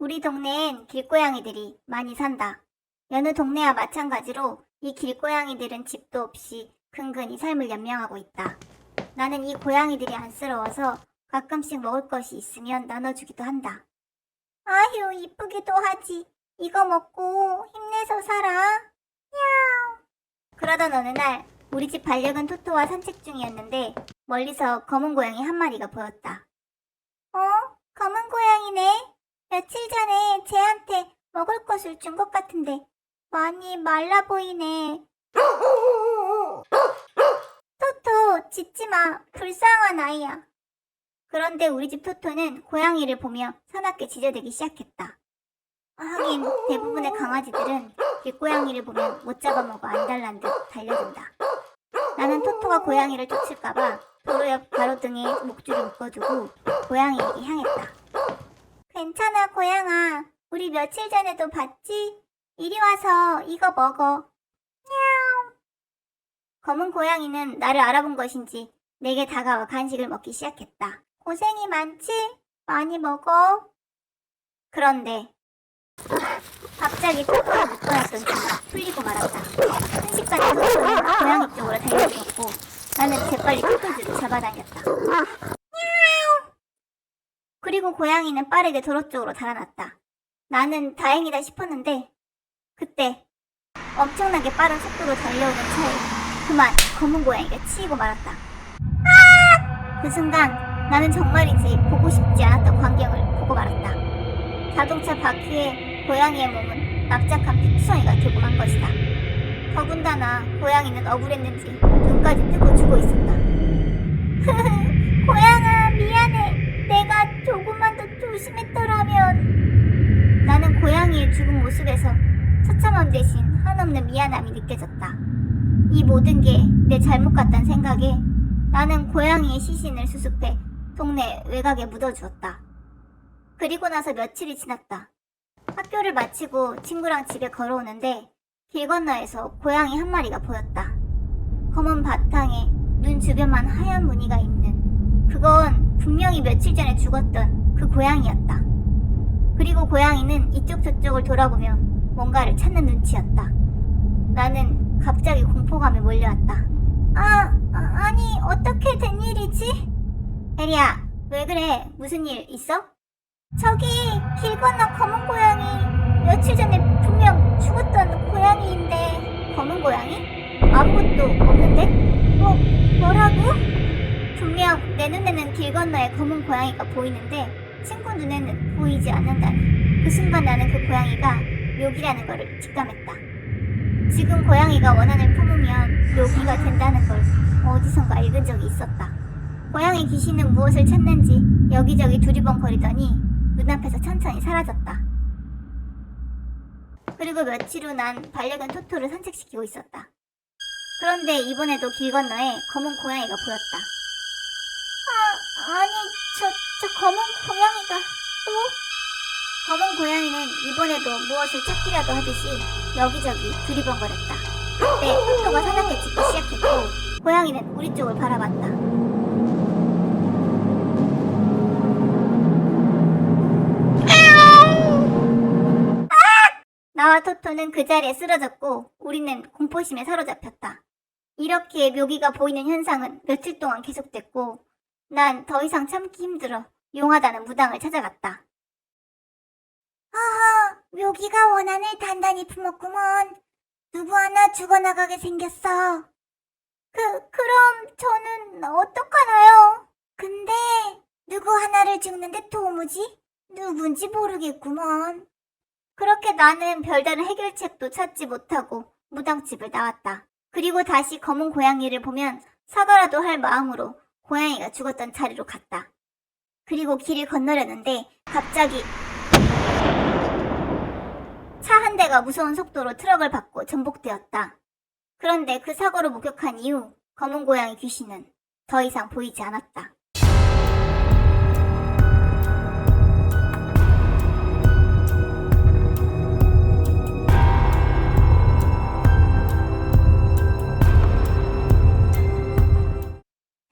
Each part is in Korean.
우리 동네엔 길고양이들이 많이 산다. 여느 동네와 마찬가지로 이 길고양이들은 집도 없이 근근히 삶을 연명하고 있다. 나는 이 고양이들이 안쓰러워서 가끔씩 먹을 것이 있으면 나눠주기도 한다. 아휴, 이쁘기도 하지. 이거 먹고 힘내서 살아. 야옹. 그러던 어느 날 우리 집 반려견 토토와 산책 중이었는데 멀리서 검은 고양이 한 마리가 보였다. 어? 검은 고양이네. 며칠 전에 쟤한테 먹을 것을 준 것 같은데 많이 말라 보이네. 토토, 짖지 마. 불쌍한 아이야. 그런데 우리 집 토토는 고양이를 보며 사납게 짖어대기 시작했다. 하긴 대부분의 강아지들은 길고양이를 보면 못 잡아먹어 안달난 듯 달려든다. 나는 토토가 고양이를 쫓을까봐 도로 옆 가로등에 목줄을 묶어두고 고양이에게 향했다. 괜찮아, 고양아. 우리 며칠 전에도 봤지? 이리 와서 이거 먹어. 냐옹. 검은 고양이는 나를 알아본 것인지 내게 다가와 간식을 먹기 시작했다. 고생이 많지? 많이 먹어. 그런데 갑자기 토토가 묶어놨던 줄이 풀리고 말았다. 순식간에 고양이 쪽으로 달려들었고 나는 재빨리 토토줄을 잡아당겼다. 그리고 고양이는 빠르게 도로 쪽으로 달아났다. 나는 다행이다 싶었는데 그때 엄청나게 빠른 속도로 달려오는 차에 그만 검은 고양이가 치이고 말았다. 아! 그 순간 나는 정말이지 보고 싶지 않았던 광경을 보고 말았다. 자동차 바퀴에 고양이의 몸은 납작한 피투성이가 들고 만 것이다. 더군다나 고양이는 억울했는지 눈까지 뜨고 죽어 있었다. 고양아 미안해. 내가 조금만 더 조심했더라면. 나는 고양이의 죽은 모습에서 처참함 대신 한없는 미안함이 느껴졌다. 이 모든 게 내 잘못 같다는 생각에 나는 고양이의 시신을 수습해 동네 외곽에 묻어주었다. 그리고 나서 며칠이 지났다. 학교를 마치고 친구랑 집에 걸어오는데 길 건너에서 고양이 한 마리가 보였다. 검은 바탕에 눈 주변만 하얀 무늬가 있는 그건 분명히 며칠 전에 죽었던 그 고양이였다. 그리고 고양이는 이쪽 저쪽을 돌아보며 뭔가를 찾는 눈치였다. 나는 갑자기 공포감에 몰려왔다. 아, 아, 아 니 어떻게 된 일이지? 에리야, 왜 그래? 무슨 일 있어? 저기 길 건너 검은 고양이 며칠 전에 분명 죽었던 고양이인데 검은 고양이? 아무것도 없는데? 뭐 뭐라고? 분명 내 눈에는 길 건너에 검은 고양이가 보이는데 친구 눈에는 보이지 않는다니 그 순간 나는 그 고양이가 묘기라는 것을 직감했다 지금 고양이가 원한을 품으면 묘기가 된다는 걸 어디선가 읽은 적이 있었다 고양이 귀신은 무엇을 찾는지 여기저기 두리번거리더니 눈앞에서 천천히 사라졌다. 그리고 며칠 후 난 반려견 토토를 산책시키고 있었다. 그런데 이번에도 길 건너에 검은 고양이가 보였다. 아, 아니, 저, 저 검은 고양이가 또? 검은 고양이는 이번에도 무엇을 찾기라도 하듯이 여기저기 두리번거렸다. 그때 토토가 사납게 짖기 시작했고, 고양이는 우리 쪽을 바라봤다. 나와 토토는 그 자리에 쓰러졌고 우리는 공포심에 사로잡혔다. 이렇게 묘기가 보이는 현상은 며칠 동안 계속됐고 난 더 이상 참기 힘들어 용하다는 무당을 찾아갔다. 아하, 묘기가 원한을 단단히 품었구먼. 누구 하나 죽어나가게 생겼어. 그, 그럼 저는 어떡하나요? 근데 누구 하나를 죽는데 도무지? 누군지 모르겠구먼. 그렇게 나는 별다른 해결책도 찾지 못하고 무당집을 나왔다. 그리고 다시 검은 고양이를 보면 사과라도 할 마음으로 고양이가 죽었던 자리로 갔다. 그리고 길을 건너려는데 갑자기 차 한 대가 무서운 속도로 트럭을 받고 전복되었다. 그런데 그 사고를 목격한 이후 검은 고양이 귀신은 더 이상 보이지 않았다.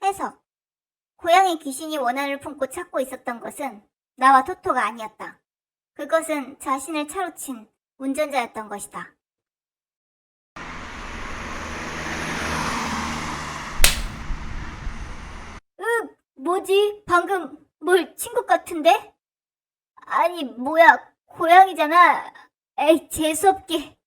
해석. 고양이 귀신이 원한을 품고 찾고 있었던 것은 나와 토토가 아니었다. 그것은 자신을 차로 친 운전자였던 것이다. 으, 뭐지? 방금 뭘 친 것 같은데? 아니, 뭐야, 고양이잖아. 에이, 재수없게.